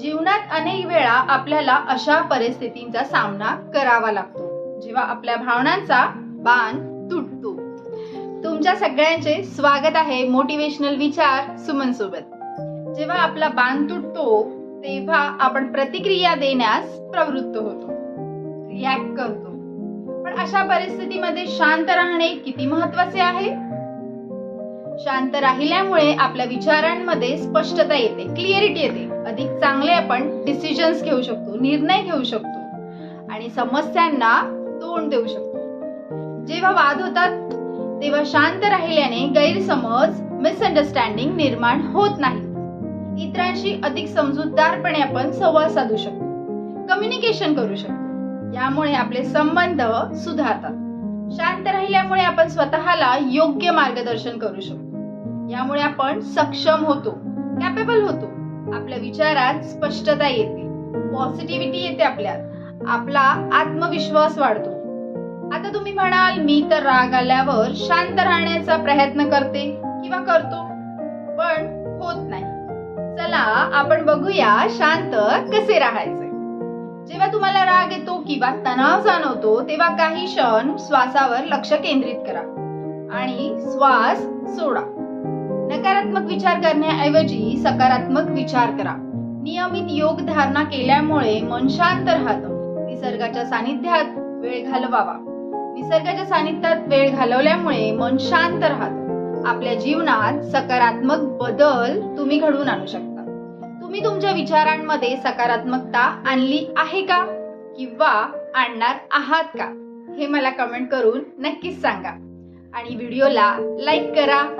जीवनात अनेक वेळा आपल्याला अशा परिस्थितींचा सामना करावा लागतो. जेव्हा आपल्या भावनांचा बाण तुटतो. तुमच्या सगळ्यांचे स्वागत आहे मोटिवेशनल विचार सुमन सोबत. जेव्हा आपला बाण तुटतो तेव्हा आपण प्रतिक्रिया देण्यास प्रवृत्त होतो. रिॲक्ट करतो. पण अशा परिस्थितीमध्ये शांत राहणे किती महत्त्वाचे आहे? शांत राहिल्यामुळे आपल्या विचारांमध्ये स्पष्टता येते क्लिअरिटी येते. अधिक चांगले आपण डिसिजन्स घेऊ शकतो निर्णय घेऊ शकतो आणि समस्यांना तोंड देऊ शकतो. जेव्हा वाद होतात तेव्हा शांत राहिल्याने गैरसमज मिसअंडरस्टँडिंग निर्माण होत नाही इतरांशी अधिक समजूतदारपणे आपण संवाद साधू शकतो कम्युनिकेशन करू शकतो. यामुळे आपले संबंध सुधारतात. शांत राहिल्यामुळे आपण स्वतःला योग्य मार्गदर्शन करू शकतो. यामुळे आपण सक्षम होतो कॅपेबल होतो. आपल्या विचारात स्पष्टता येते पॉझिटिव्हिटी येते आपल्यात आपला आत्मविश्वास वाढतो. आता तुम्ही म्हणाल मी तर राग आल्यावर शांत राहण्याचा प्रयत्न करते किंवा करतो पण होत नाही. चला आपण बघूया शांत कसे राहायचे. जेव्हा तुम्हाला राग येतो किंवा तणाव जाणवतो तेव्हा काही क्षण श्वासावर लक्ष केंद्रित करा आणि श्वास सोडा. नकारात्मक विचार करण्याऐवजी सकारात्मक विचार करा. नियमित योग धारणा केल्यामुळे मन शांत राहतं. निसर्गाच्या सानिध्यात वेळ घालवावा. निसर्गाच्या सानिध्यात वेळ घालवल्यामुळे मन शांत राहतं. आपल्या जीवनात सकारात्मक बदल तुम्ही घडवून आणू शकता. तुम्ही तुमच्या विचारांमध्ये सकारात्मकता आणली आहे का? किंवा आणणार आहात का? हे मला कमेंट करून नक्कीच सांगा. आणि व्हिडिओला लाईक करा.